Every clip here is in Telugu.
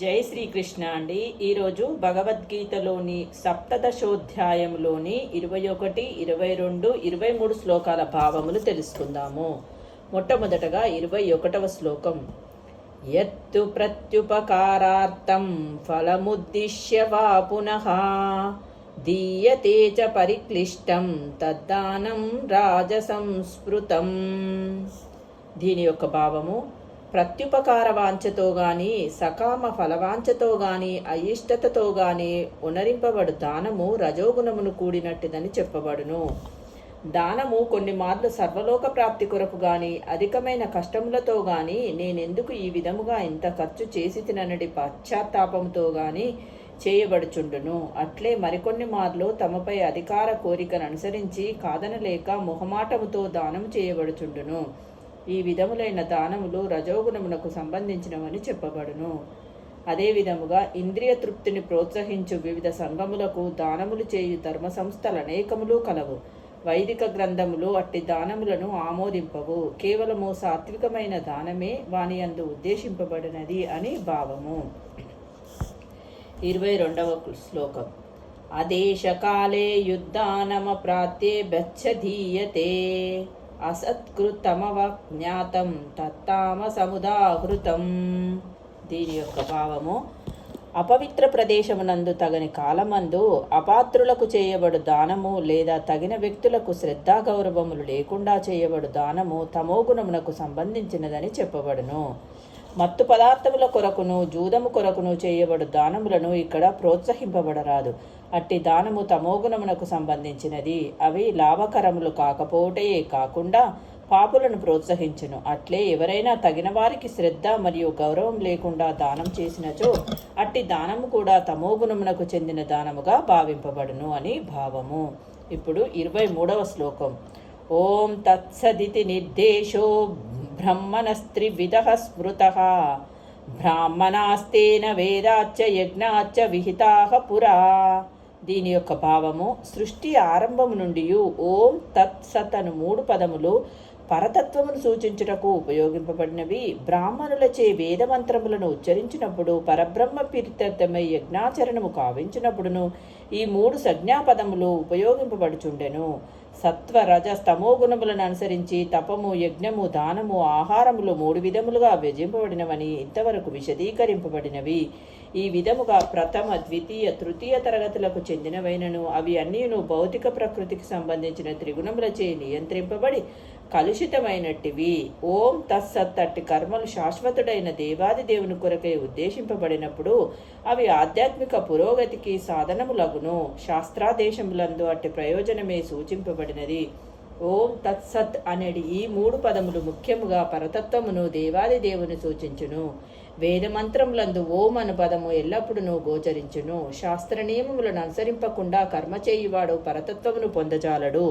జై శ్రీకృష్ణ అండి. ఈరోజు భగవద్గీతలోని సప్తదశోధ్యాయంలోని ఇరవై ఒకటి ఇరవై రెండు ఇరవై మూడు శ్లోకాల భావములు తెలుసుకుందాము. మొట్టమొదటగా ఇరవై ఒకటవ శ్లోకం. ఎత్తు ప్రత్యుపకారార్థం ఫలముద్దిశ్య వా పునః. దీయతే చ పరిక్లిష్టం తద్దానం రాజసంస్మృతం దీని యొక్క భావము ప్రత్యుపకార వాంఛతో గాని సకామ ఫలవాంఛతో గాని అయిష్టతతో గాని ఉనరింపబడు దానము రజోగుణమును కూడినట్టుదని చెప్పబడును. దానము కొన్ని మార్లు సర్వలోక ప్రాప్తి కొరకు గాని అధికమైన కష్టములతో గాని నేనెందుకు ఈ విధముగా ఇంత ఖర్చు చేసి తిననడి పశ్చాత్తాపంతో గాని చేయబడుచుండును? అట్లే మరికొన్ని మార్లు తమపై అధికార కోరికను అనుసరించి కాదనలేక మొహమాటముతో దానం చేయబడుచుండును. ఈ విధములైన దానములు రజోగుణమునకు సంబంధించినవని చెప్పబడును. అదేవిధముగా ఇంద్రియ తృప్తిని ప్రోత్సహించు వివిధ సంఘములకు దానములు చేయు ధర్మ సంస్థలు అనేకములు కలవు. వైదిక గ్రంథములు అట్టి దానములను ఆమోదింపవు. కేవలము సాత్వికమైన దానమే వాని అందు ఉద్దేశింపబడినది అని భావము. ఇరవై రెండవ శ్లోకం. అదేశకాలే యుద్ధానమ ప్రాత్యే బచ్చధీయతే అసత్కృతమవజ్ఞాతం తత్తామ సముదాహృతం దీని యొక్క భావము అపవిత్ర ప్రదేశమునందు తగని కాలమందు అపాత్రులకు చేయబడు దానము లేదా తగిన వ్యక్తులకు శ్రద్ధాగౌరవములు లేకుండా చేయబడు దానము తమోగుణమునకు సంబంధించినదని చెప్పబడును. మత్తు పదార్థముల కొరకును జూదము కొరకును చేయబడు దానములను ఇక్కడ ప్రోత్సహింపబడరాదు. అట్టి దానము తమోగుణమునకు సంబంధించినది. అవి లాభకరములు కాకపోవటే కాకుండా పాపులను ప్రోత్సహించును. అట్లే ఎవరైనా తగిన వారికి శ్రద్ధ మరియు గౌరవం లేకుండా దానం చేసినచో అట్టి దానము కూడా తమోగుణమునకు చెందిన దానముగా భావింపబడును అని భావము. ఇప్పుడు ఇరవై మూడవ శ్లోకం. ఓం తత్సదితి నిర్దేశో బ్రహ్మణస్త్రివిధ స్మృత. బ్రాహ్మణాస్తేన వేదాచ్చ యజ్ఞాచ్చ విహితాహ పురా. దీని యొక్క భావము సృష్టి ఆరంభము నుండి ఓం తత్ సత్ అను మూడు పదములు పరతత్వమును సూచించుటకు ఉపయోగింపబడినవి. బ్రాహ్మణులచే వేదమంత్రములను ఉచ్చరించినప్పుడు పరబ్రహ్మ పీరితమై యజ్ఞాచరణము కావించినప్పుడును ఈ మూడు సంజ్ఞాపదములు ఉపయోగింపబడుచుండెను. సత్వ రజ స్తమో గుణములను అనుసరించి తపము యజ్ఞము దానము ఆహారములు మూడు విధములుగా విభజింపబడినవని ఇంతవరకు విశదీకరింపబడినవి. ఈ విధముగా ప్రథమ ద్వితీయ తృతీయ తరగతులకు చెందినవైనను అవి అన్నీను భౌతిక ప్రకృతికి సంబంధించిన త్రిగుణములచే నియంత్రింపబడి కలుషితమైనట్టివి. ఓం తత్సత్ అట్టి కర్మలు శాశ్వతుడైన దేవాది దేవుని కొరకై ఉద్దేశింపబడినప్పుడు అవి ఆధ్యాత్మిక పురోగతికి సాధనములగును. శాస్త్రాదేశములందు అట్టి ప్రయోజనమే సూచింపబడినది. ఓం తత్సత్ అనేది ఈ మూడు పదములు ముఖ్యముగా పరతత్వమును దేవాది దేవుని సూచించును. వేదమంత్రములందు ఓం అను పదము ఎల్లప్పుడూ గోచరించును. శాస్త్ర నియమములను అనుసరింపకుండా కర్మ చేయువాడు పరతత్వమును పొందజాలడు.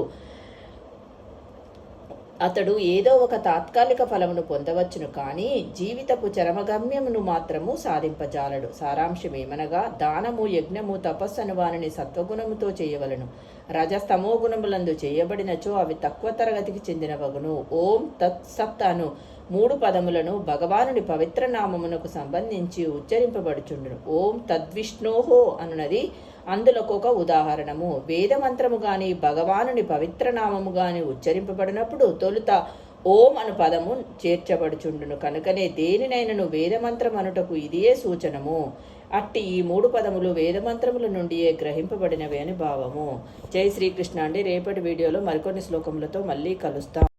అతడు ఏదో ఒక తాత్కాలిక ఫలమును పొందవచ్చును కానీ జీవితపు చరమగమ్యమును మాత్రము సాధింపజాలడు. సారాంశం ఏమనగా దానము యజ్ఞము తపస్సను వానిని సత్వగుణముతో చేయవలను. రజస్తమో గుణములందు చేయబడినచో అవి తక్కువ తరగతికి చెందినవగును. ఓం తత్ సత్ అను మూడు పదములను భగవానుని పవిత్ర నామమునకు సంబంధించి ఉచ్చరింపబడుచుండును. ఓం తద్విష్ణోహో అనున్నది అందులోకి ఒక ఉదాహరణము. వేదమంత్రము గాని భగవానుని పవిత్ర నామము గాని ఉచ్చరింపబడినప్పుడు తొలుత ఓం అను పదము చేర్చబడుచుండును. కనుకనే దేనినైనను వేదమంత్రం అనుటకు ఇదియే సూచనము. అట్టి ఈ మూడు పదములు వేదమంత్రముల నుండియే గ్రహింపబడినవి అని భావము. జై శ్రీకృష్ణ అండి. రేపటి వీడియోలో మరికొన్ని శ్లోకములతో మళ్ళీ కలుస్తాం.